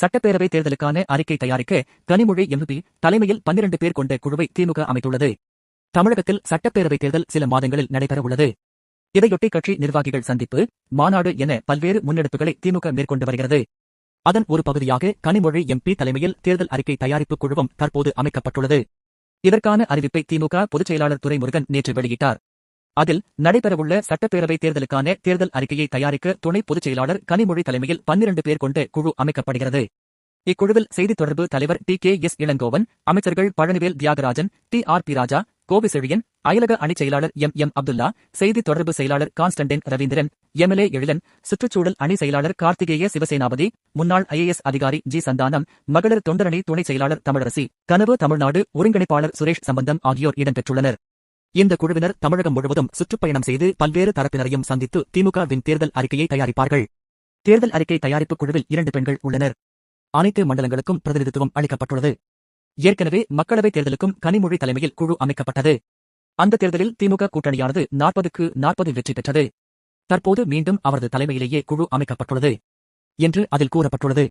சட்டப்பேரவை தேர்தலுக்கான அறிக்கை தயாரிக்க கனிமொழி எம்பி தலைமையில் பன்னிரண்டு பேர் கொண்ட குழுவை திமுக அமைத்துள்ளது. தமிழகத்தில் சட்டப்பேரவை தேர்தல் சில மாதங்களில் நடைபெறவுள்ளது. இதையொட்டி கட்சி நிர்வாகிகள் சந்திப்பு மாநாடு என பல்வேறு முன்னெடுப்புகளை திமுக மேற்கொண்டு வருகிறது. அதன் ஒரு பகுதியாக கனிமொழி எம்பி தலைமையில் தேர்தல் அறிக்கை தயாரிப்பு குழுவும் தற்போது அமைக்கப்பட்டுள்ளது. இதற்கான அறிவிப்பை திமுக பொதுச் செயலாளர் துரைமுருகன் நேற்று வெளியிட்டார். அதில் நடைபெறவுள்ள சட்டப்பேரவை தேர்தலுக்கான தேர்தல் அறிக்கையை தயாரிக்க துணை பொதுச் செயலாளர் கனிமொழி தலைமையில் பன்னிரண்டு பேர் கொண்ட குழு அமைக்கப்படுகிறது. இக்குழுவில் செய்தித் தொடர்பு தலைவர் டி கே எஸ் இளங்கோவன் அமைச்சர்கள் Palanivel Thiagarajan T R B Raja Gopi Chezhiyan அயலக அணிச் செயலாளர் எம் எம் அப்துல்லா செய்தித் தொடர்பு செயலாளர் கான்ஸ்டன்டின் ரவீந்திரன் எம்எல்ஏ எழிலன் சுற்றுச்சூழல் அணி செயலாளர் கார்த்திகேய சிவசேனாபதி முன்னாள் ஐஏஎஸ் அதிகாரி ஜி சந்தானம் மகளிர் தொண்டரணி துணை செயலாளர் தமிழரசி கனவு தமிழ்நாடு ஒருங்கிணைப்பாளர் சுரேஷ் சம்பந்தம் ஆகியோர் இடம்பெற்றுள்ளனர். இந்த குழுவினர் தமிழகம் முழுவதும் சுற்றுப்பயணம் செய்து பல்வேறு தரப்பினரையும் சந்தித்து திமுகவின் தேர்தல் அறிக்கையை தயாரிப்பார்கள். தேர்தல் அறிக்கை தயாரிப்பு குழுவில் இரண்டு பெண்கள் உள்ளனர். அனைத்து மண்டலங்களுக்கும் பிரதிநிதித்துவம் அளிக்கப்பட்டுள்ளது. ஏற்கனவே மக்களவைத் தேர்தலுக்கும் கனிமொழி தலைமையில் குழு அமைக்கப்பட்டது. அந்த தேர்தலில் திமுக கூட்டணியானது நாற்பதுக்கு நாற்பது வெற்றி பெற்றது. தற்போது மீண்டும் அவரது தலைமையிலேயே குழு அமைக்கப்பட்டுள்ளது என்று அதில் கூறப்பட்டுள்ளது.